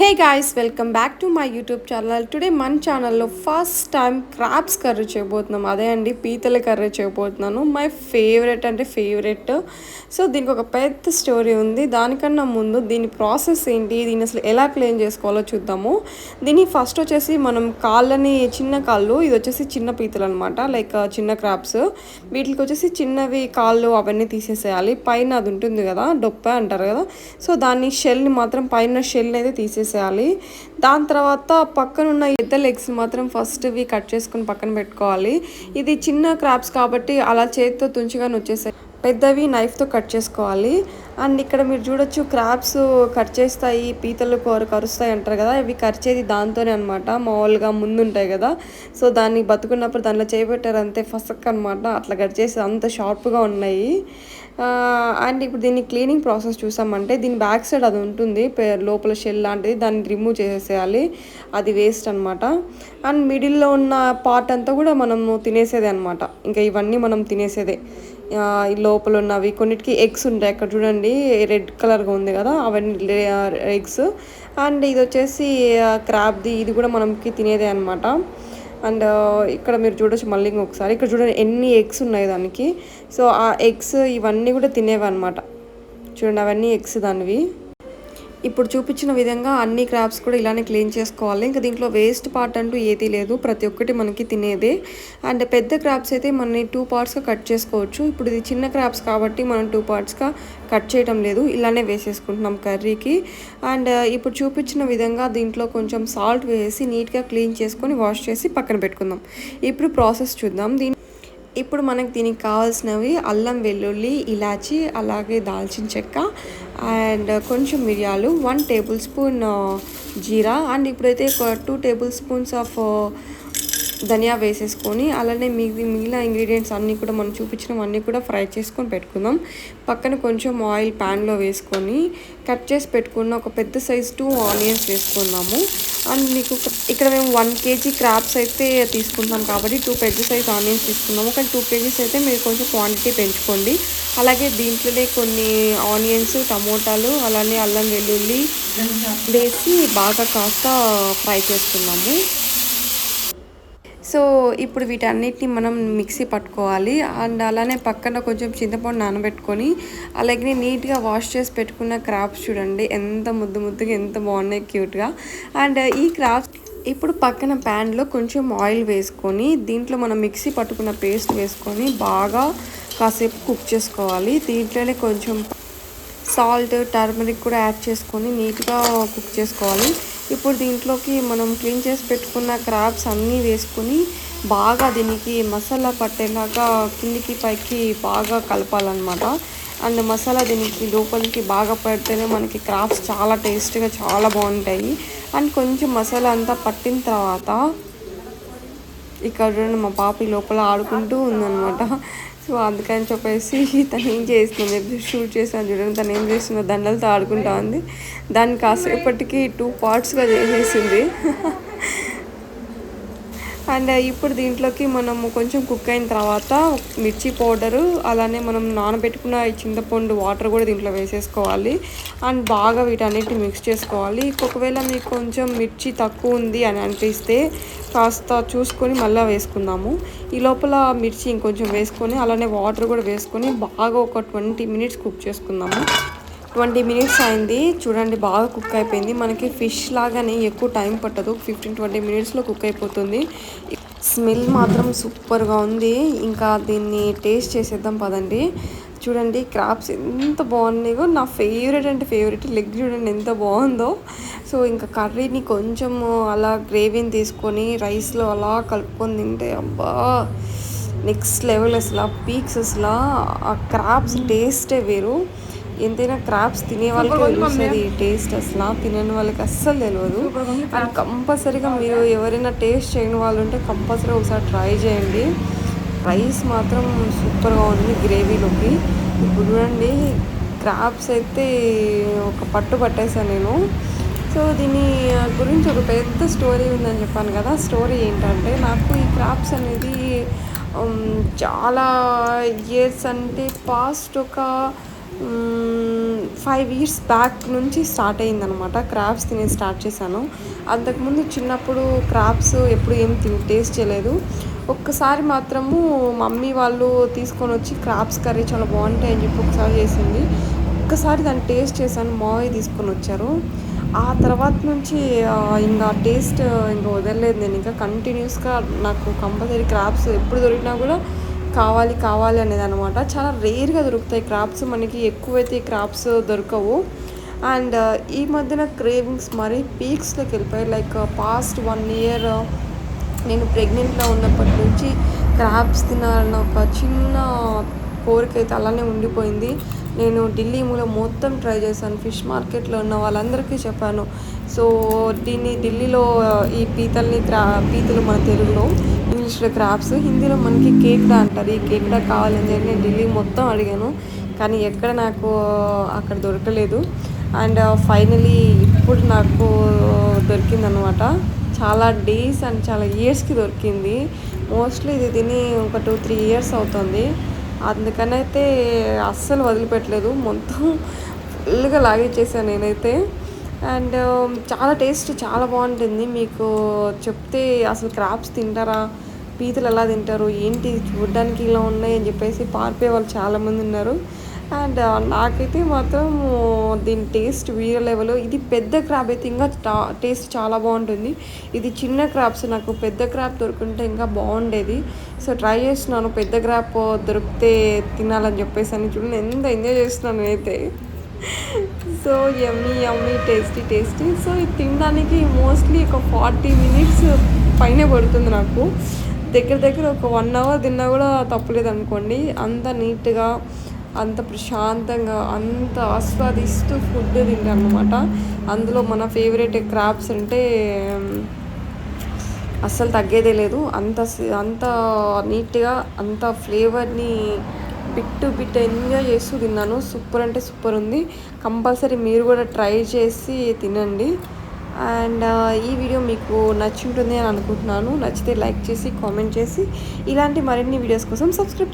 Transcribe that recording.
Hey guys welcome back to my YouTube channel today మన ఛానల్లో first time crops curry చేయబోతున్నాం. అదే అండి పీతల కర్రీ చేయబోతున్నాను. మై ఫేవరెట్ అంటే ఫేవరెట్ సో దీనికి ఒక పెద్ద స్టోరీ ఉంది. దానికన్నా ముందు దీని ప్రాసెస్ ఏంటి దీన్ని అసలు ఎలా క్లీన్ చేసుకోవాలో చూద్దాము. దీన్ని ఫస్ట్ వచ్చేసి మనం కాళ్ళని చిన్న కాళ్ళు ఇది వచ్చేసి చిన్న పీతలు అనమాట లైక్ uh, చిన్న క్రాప్స్ వీటికి వచ్చేసి చిన్నవి కాళ్ళు అవన్నీ తీసేసేయాలి. పైన అది ఉంటుంది కదా డొప్ప అంటారు కదా. సో దాన్ని షెల్ని మాత్రం పైన షెల్ అయితే తీసేసేయాలి దాని తర్వాత పక్కన ఉన్న పెద్ద లెగ్స్ మాత్రం ఫస్ట్ ఇవి కట్ చేసుకొని పక్కన పెట్టుకోవాలి. ఇది చిన్న క్రాప్స్ కాబట్టి అలా చేతితో తుంచిగానే వచ్చేసాయి పెద్దవి నైఫ్తో కట్ చేసుకోవాలి. అండ్ ఇక్కడ మీరు చూడొచ్చు క్రాప్స్ కట్ చేస్తాయి పీతలు కూర కరుస్తాయి అంటారు కదా ఇవి కరిచేది దాంతోనే అనమాట మామూలుగా ముందు ఉంటాయి కదా. సో దాన్ని బతుకున్నప్పుడు దానిలో చేపెట్టారు అంతే ఫసక్ అనమాట అట్లా కట్ చేసి అంత షార్ప్గా ఉన్నాయి. అండ్ ఇప్పుడు దీన్ని క్లీనింగ్ ప్రాసెస్ చూసామంటే దీని బ్యాక్ సైడ్ అది ఉంటుంది పే- లోపల షెల్ లాంటిది దాన్ని రిమూవ్ చేసేయాలి అది వేస్ట్ అనమాట అండ్ మిడిల్లో ఉన్న పార్ట్ అంతా కూడా మనము తినేసేదే అనమాట ఇంకా ఇవన్నీ మనం తినేసేదే. ఈ లోపల ఉన్నవి కొన్నిటికి ఎగ్స్ ఉంటాయి. అక్కడ చూడండి రెడ్ కలర్గా ఉంది కదా అవన్నీ ఎగ్స్ అండ్ ఇది వచ్చేసి క్రాబ్ది ఇది కూడా మనకి తినేదే అనమాట అండ్ ఇక్కడ మీరు చూడొచ్చు మళ్ళీ ఇంకొకసారి. ఇక్కడ చూడండి ఎన్ని ఎగ్స్ ఉన్నాయి దానికి. సో ఆ ఎగ్స్ ఇవన్నీ కూడా తినేవి అనమాట చూడండి అవన్నీ ఎగ్స్ దానివి. ఇప్పుడు చూపించిన విధంగా అన్ని క్రాప్స్ కూడా ఇలానే క్లీన్ చేసుకోవాలి. ఇంకా దీంట్లో వేస్ట్ పార్ట్ అంటూ ఏదీ లేదు. ప్రతి ఒక్కటి మనకి తినేదే. అండ్ పెద్ద క్రాప్స్ అయితే మనం టూ పార్ట్స్గా కట్ చేసుకోవచ్చు. ఇప్పుడు ఇది చిన్న క్రాప్స్ కాబట్టి మనం టూ పార్ట్స్గా కట్ చేయడం లేదు. ఇలానే వేసేసుకుంటున్నాం కర్రీకి అండ్ ఇప్పుడు చూపించిన విధంగా దీంట్లో కొంచెం సాల్ట్ వేసి నీట్గా క్లీన్ చేసుకొని వాష్ చేసి పక్కన పెట్టుకుందాం. ఇప్పుడు ప్రాసెస్ చూద్దాం. దీని ఇప్పుడు మనకు దీనికి కావాల్సినవి అల్లం వెల్లుల్లి ఇలాచి అలాగే దాల్చిన చెక్క అండ్ కొంచెం మిరియాలు one tablespoon jeera and ఇప్పుడైతే ఒక టూ టేబుల్ స్పూన్స్ ఆఫ్ ధనియా వేసేసుకొని అలానే మిగిలి మిగిలిన ఇంగ్రీడియంట్స్ అన్నీ కూడా మనం చూపించినవన్నీ కూడా ఫ్రై చేసుకొని పెట్టుకుందాం. పక్కన కొంచెం ఆయిల్ ప్యాన్లో వేసుకొని కట్ చేసి పెట్టుకున్న ఒక పెద్ద సైజ్ టూ ఆనియన్స్ వేసుకున్నాము అండ్ మీకు ఇక్కడ మేము వన్ కేజీ క్రాప్స్ అయితే తీసుకుంటున్నాం కాబట్టి టూ పెద్ద సైజ్ ఆనియన్స్ తీసుకున్నాము కానీ టూ కేజీస్ అయితే మీరు కొంచెం క్వాంటిటీ పెంచుకోండి. అలాగే దీంట్లోనే కొన్ని ఆనియన్స్ టమోటాలు అలానే అల్లం వెల్లుల్లి వేసి బాగా కాస్త ఫ్రై చేసుకున్నాము సో ఇప్పుడు వీటన్నిటిని మనం మిక్సీ పట్టుకోవాలి. అండ్ అలానే పక్కన కొంచెం చింతపండు నానబెట్టుకొని అలాగే నీట్గా వాష్ చేసి పెట్టుకున్న క్రాప్స్ చూడండి. ఎంత ముద్దు ముద్దుగా ఎంత బాగున్నాయి క్యూట్గా. అండ్ ఈ క్రాప్స్ ఇప్పుడు పక్కన ప్యాన్లో కొంచెం ఆయిల్ వేసుకొని దీంట్లో మనం మిక్సీ పట్టుకున్న పేస్ట్ వేసుకొని బాగా కాసేపు కుక్ చేసుకోవాలి. దీంట్లోనే కొంచెం సాల్ట్ టర్మరిక్ కూడా యాడ్ చేసుకొని నీట్గా కుక్ చేసుకోవాలి. ఇప్పుడు దీంట్లోకి మనం క్లీన్ చేసి పెట్టుకున్న క్రాబ్స్ అన్నీ వేసుకొని బాగా దీనికి మసాలా పట్టేలాగా కిందికి పైకి బాగా కలపాలన్నమాట. అండ్ మసాలా దీనికి లోపలికి బాగా పడితేనే మనకి క్రాబ్స్ చాలా టేస్ట్గా చాలా బాగుంటాయి. అండ్ కొంచెం మసాలా అంతా పట్టిన తర్వాత ఇక్కడ మా పాప లోపల ఆడుకుంటూ ఉందన్నమాట. సో అందుకని చెప్పేసి తను ఏం చేస్తుంది? షూట్ చేసాను చూడండి. తను ఏం చేస్తుందో దండలతో ఆడుకుంటా ఉంది. దాన్ని కాసేపటికి టూ పార్ట్స్గా చేసేసింది. అండ్ ఇప్పుడు దీంట్లోకి మనము కొంచెం కుక్ అయిన తర్వాత మిర్చి పౌడరు అలానే మనం నానబెట్టుకున్న చింతపండు వాటర్ కూడా దీంట్లో వేసేసుకోవాలి. అండ్ బాగా వీటన్నిటి మిక్స్ చేసుకోవాలి. ఒకవేళ మీకు కొంచెం మిర్చి తక్కువ ఉంది అని అనిపిస్తే కాస్త చూసుకొని మళ్ళీ వేసుకుందాము. ఈ లోపల మిర్చి ఇంకొంచెం వేసుకొని అలానే వాటర్ కూడా వేసుకొని బాగా ఒక ట్వంటీ మినిట్స్ కుక్ చేసుకుందాము. ట్వంటీ మినిట్స్ అయింది. చూడండి బాగా కుక్ అయిపోయింది. మనకి ఫిష్ లాగానే ఎక్కువ టైం పట్టదు. ఫిఫ్టీన్ ట్వంటీ మినిట్స్లో కుక్ అయిపోతుంది. స్మెల్ మాత్రం సూపర్గా ఉంది. ఇంకా దీన్ని టేస్ట్ చేసేద్దాం పదండి. చూడండి క్రాప్స్ ఎంత బాగున్నాయో. నా ఫేవరెట్ అంటే ఫేవరెట్ లెగ్ చూడండి ఎంత బాగుందో. సో ఇంకా కర్రీని కొంచెం అలా గ్రేవీని తీసుకొని రైస్లో అలా కలుపుకొని తింటే అబ్బా! నెక్స్ట్ లెవెల్ అసలు పీక్స్ అసలు. ఆ క్రాప్స్ టేస్టే వేరు. ఎంతైనా క్రాప్స్ తినే వాళ్ళకి తెలుస్తుంది టేస్ట్ అసలు. తినని వాళ్ళకి అస్సలు తెలియదు అండ్ కంపల్సరీగా మీరు ఎవరైనా టేస్ట్ చేయని వాళ్ళు ఉంటే కంపల్సరీ ఒకసారి ట్రై చేయండి. రైస్ మాత్రం సూపర్గా ఉంది గ్రేవీలోకి ఇప్పుడు చూడండి క్రాప్స్ అయితే ఒక పట్టు పట్టేసాను నేను. సో దీని గురించి ఒక పెద్ద స్టోరీ ఉందని చెప్పాను కదా. స్టోరీ ఏంటంటే నాకు ఈ క్రాప్స్ అనేది చాలా ఇయర్స్ అంటే పాస్ట్ ఒక ఫైవ్ ఇయర్స్ బ్యాక్ నుంచి స్టార్ట్ అయిందనమాట క్రాబ్స్ తినే స్టార్ట్ చేశాను. అంతకుముందు చిన్నప్పుడు క్రాబ్స్ ఎప్పుడు ఏం తిని టేస్ట్ చేయలేదు. ఒక్కసారి మాత్రము మమ్మీ వాళ్ళు తీసుకొని వచ్చి క్రాబ్స్ కర్రీ చాలా బాగుంటాయి అని చెప్పి ఒకసారి చేసింది. ఒక్కసారి దాన్ని టేస్ట్ చేశాను. మావయ్య తీసుకొని వచ్చారు. ఆ తర్వాత నుంచి ఇంకా టేస్ట్ ఇంకా వదలలేదు నేను. ఇంకా కంటిన్యూస్గా నాకు కంపల్సరీ క్రాబ్స్ ఎప్పుడు దొరికినా కూడా కావాలి కావాలి అనేది అనమాట చాలా రేర్గా దొరుకుతాయి క్రాప్స్. మనకి ఎక్కువైతే క్రాప్స్ దొరకవు. అండ్ ఈ మధ్యన క్రేవింగ్స్ మరీ పీక్స్లోకి వెళ్ళిపోయాయి. లైక్ పాస్ట్ వన్ ఇయర్ నేను ప్రెగ్నెంట్లో ఉన్నప్పటి నుంచి క్రాప్స్ తినాలన్న ఒక చిన్న కోరిక అయితే అలానే ఉండిపోయింది. నేను ఢిల్లీ మూల మొత్తం ట్రై చేశాను. ఫిష్ మార్కెట్లో ఉన్న వాళ్ళందరికీ చెప్పాను. సో దీన్ని ఢిల్లీలో uh, ఈ పీతల్ని క్రా పీతలు మన తెలుగులో ఇంగ్లీష్లో క్రాప్స్ హిందీలో మనకి కేక్డా అంటారు. ఈ కేక్డా కావాలని చెప్పి నేను ఢిల్లీ మొత్తం అడిగాను. కానీ ఎక్కడ నాకు అక్కడ దొరకలేదు. అండ్ ఫైనలీ ఇప్పుడు నాకు దొరికిందనమాట చాలా డేస్ అండ్ చాలా ఇయర్స్కి దొరికింది. మోస్ట్లీ ఇది తిని ఒక టూ త్రీ ఇయర్స్ అవుతుంది. అందుకనైతే అస్సలు వదిలిపెట్టలేదు. మొత్తం ఫుల్గా లాగిచ్చేసాను నేనైతే. అండ్ చాలా టేస్ట్ చాలా బాగుంటుంది. మీకు చెప్తే అసలు క్రాప్స్ తింటారా? పీతలు ఎలా తింటారు ఏంటి చూడడానికి ఇలా ఉన్నాయి అని చెప్పేసి పారిపోయే వాళ్ళు చాలామంది ఉన్నారు. అండ్ నాకైతే మాత్రం దీని టేస్ట్ వేరే లెవెల్. ఇది పెద్ద క్రాబ్ అయితే ఇంకా టా- టేస్ట్ చాలా బాగుంటుంది. ఇది చిన్న క్రాబ్స్ నాకు పెద్ద క్రాబ్ దొరుకుంటే ఇంకా బాగుండేది. సో ట్రై చేస్తున్నాను. పెద్ద క్రాబ్ దొరికితే తినాలని చెప్పేసి అని చూడండి. ఎంత ఎంజాయ్ చేస్తున్నాను నేనైతే. So yummy yummy tasty tasty. So ఇది తినడానికి మోస్ట్లీ ఒక ఫార్టీ మినిట్స్ పైన పడుతుంది నాకు. దగ్గర దగ్గర ఒక వన్ అవర్ తిన్నా కూడా తప్పులేదు అనుకోండి అంత నీట్గా అంత ప్రశాంతంగా అంత ఆస్వాదిస్తూ ఫుడ్ తింటాను అనమాట అందులో మన ఫేవరెట్ క్రాప్స్ అంటే అస్సలు తగ్గేదే లేదు. అంత అంత నీట్గా అంత ఫ్లేవర్ని బిట్ టు బిట్ ఎంజాయ్ చేస్తూ తిన్నాను. సూపర్ అంటే సూపర్ ఉంది. కంపల్సరీ మీరు కూడా ట్రై చేసి తినండి. అండ్ ఈ వీడియో మీకు నచ్చి ఉంటుంది అని అనుకుంటున్నాను. నచ్చితే లైక్ చేసి కామెంట్ చేసి ఇలాంటి మరిన్ని వీడియోస్ కోసం సబ్స్క్రైబ్